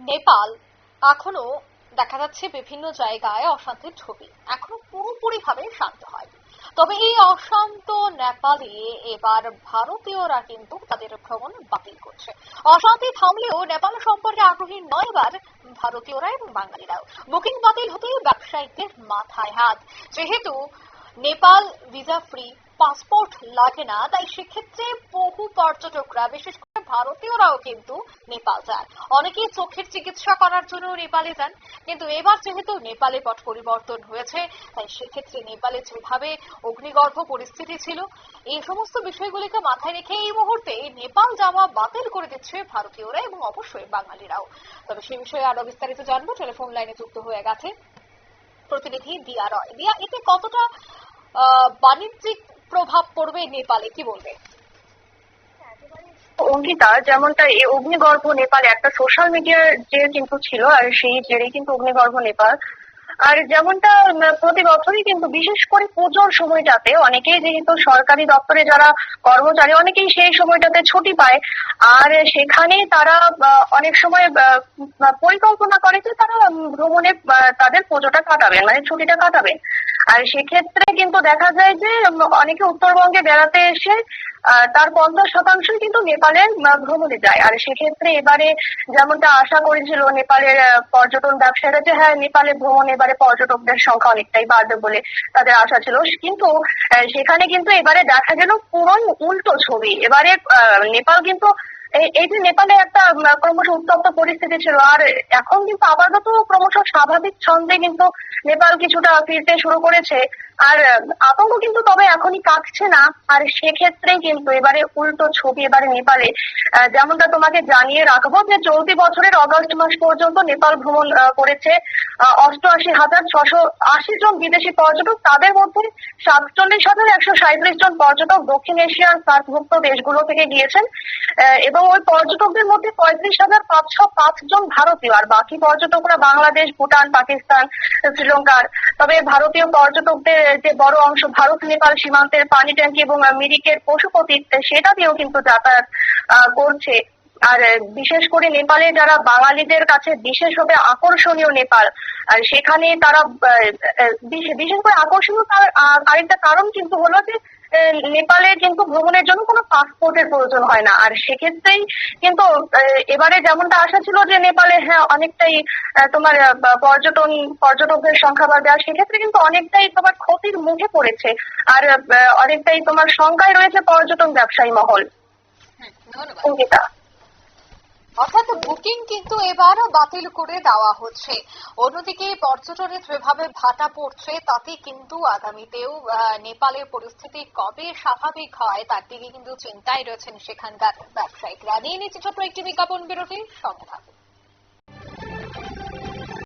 নেপাল। এখনও দেখা যাচ্ছে বিভিন্ন জায়গায় অশান্তির ছবি। এখনও পুরোপুরি ভাবে শান্ত হয়। তবে এই অশান্ত নেপালে এবার ভারতীয়রা কিন্তু তাদের ভ্রমণ বাতিল করছে। অশান্তি থামলেও নেপাল সম্পর্কে আগ্রহী নয় এবার ভারতীয়রা এবং বাঙালিরাও। বুকিং বাতিল হতেই ব্যবসায়ীদের মাথায় হাত। যেহেতু নেপাল ভিসা ফ্রি, পাসপোর্ট লাগে না, তাই সেক্ষেত্রে বহু পর্যটকরা, বিশেষ ভারতীয়রাও কিন্তু নেপাল যান। অনেকেই চোখের চিকিৎসা করার জন্য নেপালে যান, কিন্তু এবার যেহেতু নেপালে পট পরিবর্তন হয়েছে, তাই সেক্ষেত্রে নেপালে যেভাবে অগ্নিগর্ভ পরিস্থিতি ছিল, এই সমস্ত বিষয়গুলিকে মাথায় রেখে এই মুহূর্তে নেপাল যাওয়া বাতিল করে দিচ্ছে ভারতীয়রা এবং অবশ্যই বাঙালিরাও। তবে সে বিষয়ে আরও বিস্তারিত জানব। টেলিফোন লাইনে যুক্ত হয়ে গেছে প্রতিনিধি দিয়া রয়। দিয়া, এতে কতটা বাণিজ্যিক প্রভাব পড়বে নেপালে, কি বলবে? অঙ্কিতা, যেমনটা এই অগ্নিগর্ভ নেপাল, একটা সোশ্যাল মিডিয়ার যে কিন্তু ছিল, আর সেই জেরে কিন্তু অগ্নিগর্ভ নেপাল। আর যেমনটা প্রতি বছরই কিন্তু বিশেষ করে পুজোর সময়টাতে, অনেকেই যেহেতু সরকারি দপ্তরে যারা কর্মচারী, অনেকেই সেই সময়টাতে ছুটি পায়। আর সেখানে তারা অনেক সময় পরিকল্পনা করে যে তারা ভ্রমণে তাদের পুজোটা কাটাবেন মানে ছুটিটা কাটাবেন। আর সেক্ষেত্রে কিন্তু দেখা যায় যে অনেকে উত্তরবঙ্গে বেড়াতে এসে তার পঞ্চাশ শতাংশই কিন্তু নেপালের ভ্রমণে যায়। আর সেক্ষেত্রে এবারে যেমনটা আশা করেছিল নেপালের পর্যটন ব্যবসায়ীরা যে হ্যাঁ নেপালে ভ্রমণ, এবারে পর্যটকদের সংখ্যা অনেকটাই বাড়বে বলে তাদের আশা ছিল। কিন্তু সেখানে কিন্তু এবারে দেখা গেল পুরো উল্টো ছবি। এবারে নেপাল কিন্তু এই যে নেপালে একটা ক্রমশ উত্তপ্ত পরিস্থিতি ছিল, আর এখন কিন্তু আপাতত ক্রমশ স্বাভাবিক ছন্দে কিন্তু নেপাল কিছুটা ফিরতে শুরু করেছে। আর আতঙ্ক কিন্তু তবে এখনই কাটছে না। আর সেক্ষেত্রে কিন্তু এবারে উল্টো ছবি এবারে নেপালে। যেমনটা তোমাকে জানিয়ে রাখব যে চলতি বছরের অগস্ট মাস পর্যন্ত নেপাল ভ্রমণ করেছে অষ্টআশি হাজার ছশো আশি জন বিদেশি পর্যটক। তাদের মধ্যে সাতচল্লিশ হাজার একশো সাঁত্রিশ জন পর্যটক দক্ষিণ এশিয়ার সার্কভুক্ত দেশগুলো থেকে গিয়েছেন। এবং ওই পর্যটকদের মধ্যে পঁয়ত্রিশ হাজার পাঁচশো পাঁচ জন ভারতীয়, আর বাকি পর্যটকরা বাংলাদেশ, ভুটান, পাকিস্তান, শ্রীলঙ্কার। তবে ভারতীয় পর্যটকদের যে বড় অংশ, ভারত, নেপাল সীমান্তের পানি ট্যাঙ্কি এবং মিরিকের পশুপতি, সেটা দিয়েও কিন্তু যাতায়াত করছে। আর বিশেষ করে নেপালে যারা বাঙালিদের কাছে বিশেষভাবে আকর্ষণীয় নেপাল, আর সেখানে তারা বিশেষ করে আকর্ষণীয় তার আরেকটা কারণ কিন্তু হলো যে নেপালে কিন্তু ভ্রমণের জন্য কোনো পাসপোর্টের প্রয়োজন হয় না। আর সেক্ষেত্রেই কিন্তু এবারে যেমনটা আশা ছিল যে নেপালে হ্যাঁ অনেকটাই তোমার পর্যটন পর্যটকদের সংখ্যা বাড়বে। আর সেক্ষেত্রে কিন্তু অনেকটাই তোমার ক্ষতির মুখে পড়েছে। আর অনেকটাই তোমার সংখ্যায় রয়েছে পর্যটন ব্যবসায়ী মহল। ধন্যবাদ। অঙ্কিতা। অর্থাৎ বুকিং কিন্তু এবারও বাতিল করে দেওয়া হচ্ছে। অন্যদিকে পর্যটনে যেভাবে ভাটা পড়ছে, তাতে কিন্তু আগামীতেও নেপালের পরিস্থিতি কবে স্বাভাবিক হয়, তার দিকে কিন্তু চিন্তায় রয়েছেন সেখানকার ব্যবসায়িকরা। নিয়ে নিচ্ছে ছোট্ট একটি বিজ্ঞাপন বিরতি সঙ্গে থাকুন